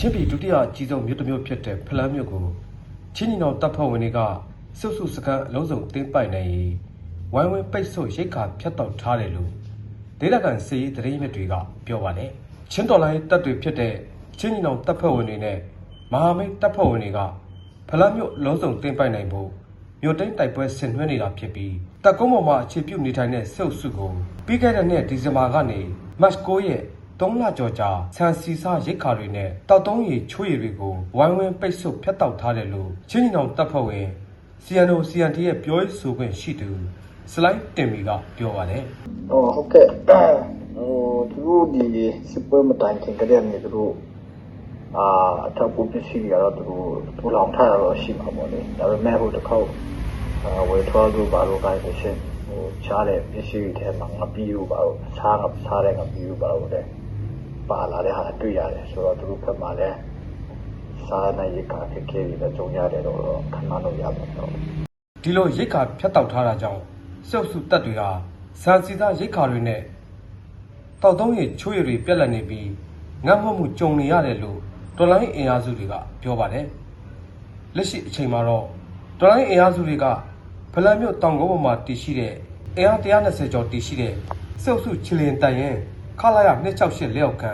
ချင်းပြည်ဒုတိယအကြီးဆုံးမြို့တစ်မြို့ဖြစ်တဲ့ဖလန်းမြို့ကိုချင်းညီနောင်တပ်ဖွဲ့ဝင်တွေကစုစုစကန်းအလုံးစုံတင်းပိုက်နိုင်ရေးဝိုင်းဝန်းပိတ်ဆို့ရိတ်ခါဖျက်တောက်ထားတယ်လို့ဒေသခံစီရေးသတင်းမြစ်တွေကပြောပါတယ်ချင်းတော်လိုင်းတပ်တွေဖြစ်တဲ့ချင်းညီနောင်တပ်ဖွဲ့ဝင်တွေနဲ့မဟာမိတ်တပ်ဖွဲ့ဝင်တွေကဖလန်းမြို့အလုံးစုံတင်းပိုက်နိုင်ဖို့မြို့တိုင်းတိုက်ပွဲဆင်နွှဲနေတာဖြစ်ပြီးတပ်ကုန်းပေါ်မှာအခြေပြုနေထိုင်တဲ့စုပ်စုကိုပြီးခဲ့တဲ့နှစ်ဒီဇင်ဘာကနေမတ်9ရက် သုံးလကျော်ကြာဆန်စီစာရိတ်ခါတွေနဲ့တောက်တုံးရီချွေရည်တွေကိုဝိုင်းဝန်းပိတ်ဆို့ဖျက်တောက်ထားတယ်လို့ချင်းညီနောင်တပ်ဖွဲ့ဝင် CNO CNT ရဲ့ပြောရေးဆိုခွင့်ရှိသူစလိုက်တင်မီကပြောပါတယ်ဟိုဟုတ်ကဲ့ဟိုသူတို့ဒီစပယ်မတိုင်ခင်ကတည်းကနေသူတို့အာအထောက်အပံ့ပစ္စည်းတွေကတော့သူတို့ထူလောင်ထားတာတော့ရှိမှာပေါ့လေဒါပေမဲ့ဟိုတစ်ခေါက်အာဝယ်ထွားလို့ဘာလို့ကိုင်းဆိုရှင်ဟိုချားတဲ့ပစ္စည်းတွေထဲမှာငပီးလို့ဘာလို့စားကစားတဲ့ငပီးလို့ဘာလို့လဲ ပါလာတဲ့ဟာတွေ့ရတယ်ဆိုတော့သူတို့ဘက်မှာလည်းစားနိုင်ရခါခဲ့ခဲ့ပြီးတော့ကြုံရတယ်တော့ခဏတော့ရပါတော့ဒီလိုရိတ်ခါဖျက်တောက်ထားတာကြောင့်စုပ်စုတပ်တွေဟာဆန်စီစာရိတ်ခါတွေနဲ့တောက်တုံးရီချွေရည်တွေပြက်လက်နေပြီးငတ်မွတ်မှုကြုံနေရတယ်လို့တော်လိုင်းအင်အားစုတွေကပြောပါတယ်လက်ရှိအချိန်မှာတော့တော်လိုင်းအင်အားစုတွေကဖလန်မြို့တောင်ကုန်းပေါ်မှာတည်ရှိတဲ့အင်အား120ကျော်တည်ရှိတဲ့စုပ်စုချီလင်တန်ရင် ခလာရ268လက်အောက်ခံ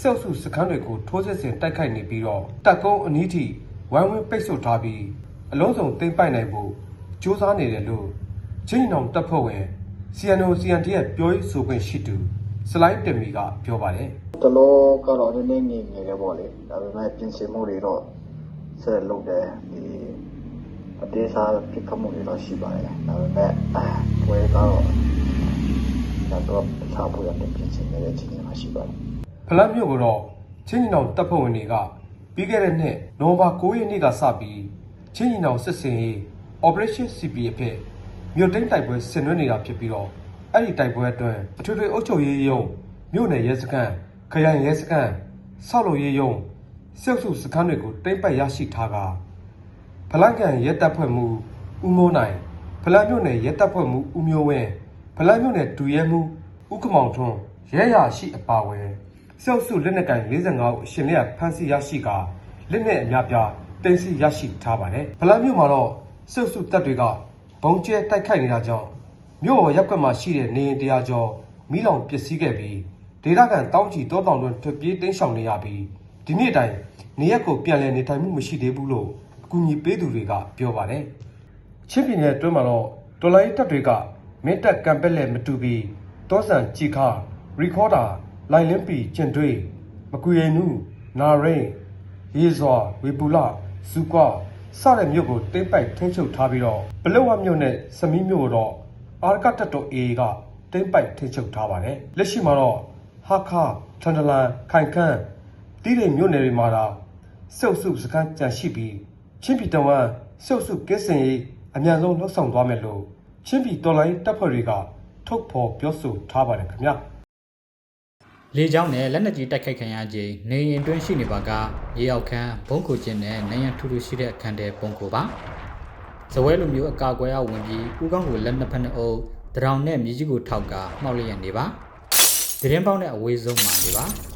စုပ်စုစခန်းတွေကိုထိုးစစ်ဆင်တိုက်ခိုက်နေပြီးတော့တပ်ကုန်းအနီးထိဝိုင်းဝန်းပိတ်ဆို့ထားပြီးအလုံးစုံသိမ်းပိုက်နိုင်ဖို့စ조사နေတယ်လို့ချင်းနောင်တပ်ဖွဲ့ဝင် CNO CNT ရဲ့ပြောရေးဆိုခွင့်ရှိသူစလိုက်တင်မီကပြောပါတယ်တလောကတော့နည်းနည်းငြိမ်နေတယ်ပေါ့လေဒါပေမဲ့ပြင်ဆင်မှုတွေတော့ဆက်လုပ်တယ်ဒီအသေးစားပြစ်ခတ်မှုတွေတော့ရှိပါတယ်ဒါပေမဲ့အဲဝယ်ကတော့ ဒါတော့စားဖို့ရတဲ့ပြင်ဆင်နေတဲ့အခြေအနေမှာရှိပါတယ်ဖလတ်မြို့ကတော့ချင်းညီနောင်တပ်ဖွဲ့ဝင်တွေကပြီးခဲ့တဲ့နှစ်နိုဝင်ဘာ9ရက်နေ့ကစပြီးချင်းညီနောင်စစ်စင်ရေး Operation CP အဖြစ်မြို့သိမ်းတိုက်ပွဲဆင်နွှဲနေတာဖြစ်ပြီးတော့အဲ့ဒီတိုက်ပွဲအတွင်းအထွေထွေအုပ်ချုပ်ရေးရုံးမြို့နယ်ရဲစခန်းခရိုင်ရဲစခန်းဆောက်လုပ်ရေးရုံးစေုပ်စုစခန်းတွေကိုတိမ့်ပတ်ရရှိထားကဖလန့်ကန်ရဲတပ်ဖွဲ့မှုဦးမိုးနိုင်ဖလန့်မြို့နယ်ရဲတပ်ဖွဲ့မှုဦးမျိုးဝင်း ဖလန့်မြို့နယ်ဒူရဲမှုဦးကမောင်ထွန်းရဲရရှိအပါအဝင်စောက်စုလက်နက်ကင်45ဦးအရှင်မြတ်ဖမ်းဆီးရရှိကလက်နက်အများပြားတင်စီရရှိထားပါတယ်။ဗလန်မြို့မှာတော့စောက်စုတပ်တွေကဘုံကျဲတိုက်ခိုက်နေတာကြောင့်မြို့ပေါ်ရပ်ကွက်မှာရှိတဲ့နေအိမ်တရားကျော်မိလောင်ပျက်စီးခဲ့ပြီးဒေသခံတောင်းချီတောတောင်တွင်ထွက်ပြေးတိမ်းရှောင်နေရပြီးဒီနေ့တိုင်နေရက်ကိုပြန်လည်နေထိုင်မှုမရှိသေးဘူးလို့အကူအညီပေးသူတွေကပြောပါတယ်။ချင်းပြည်နယ်အတွင်းမှာတော့ဒေါ်လာရေးတပ်တွေက မင်းတပ်ကံပက်လက်မတူပြီးတောဆန်ကြီခါရီခေါ်ဒါလိုင်လင်းပီကျင်တွေးမကွေရနုနာရိန်ရေစွာဝေပူလာဇူကွာစတဲ့မြို့ကိုတိမ့်ပိုက်ထိန်းချုပ်ထားပြီးတော့ဘလဝမြို့နဲ့စမီးမြို့ကိုတော့အာရကတပ်တော် AA ကတိမ့်ပိုက်ထိန်းချုပ်ထားပါတယ်လက်ရှိမှာတော့ဟာခါထန်တလန်ခိုင်ခန့်တီးရိမ်မြို့နယ်တွေမှာတော့စုပ်စုစကန်ကြံရှိပြီးချင်းပြည်တော်ဝန်စုပ်စုကင်းစင်ရေးအမြန်ဆုံးလှုပ်ဆောင်သွားမယ်လို့ ချင်းပြည်တော်လိုင်းတပ်ဖွဲ့တွေကထုတ်ဖော်ပြောဆိုထားပါတယ်ခင်ဗျာလေကြောင်းနဲ့လက်နက်ကြီးတိုက်ခိုက်ခံရခြင်းနေရင်တွင်းရှိနေပါကရေရောက်ခန်းဘုံခိုခြင်းနဲ့နိုင်ရန်ထူထူရှိတဲ့အခန်းတဲပုံကိုပါဇဝဲလိုမျိုးအကာအကွယ်အဝင်ပြီးဥကောင်းကိုလက်နှစ်ဖက်နှစ်အုပ်တရောင်နဲ့မြေကြီးကိုထောက်ကမှောက်လျက်နေပါတရင်ပေါက်နဲ့အဝေးဆုံးမှာနေပါ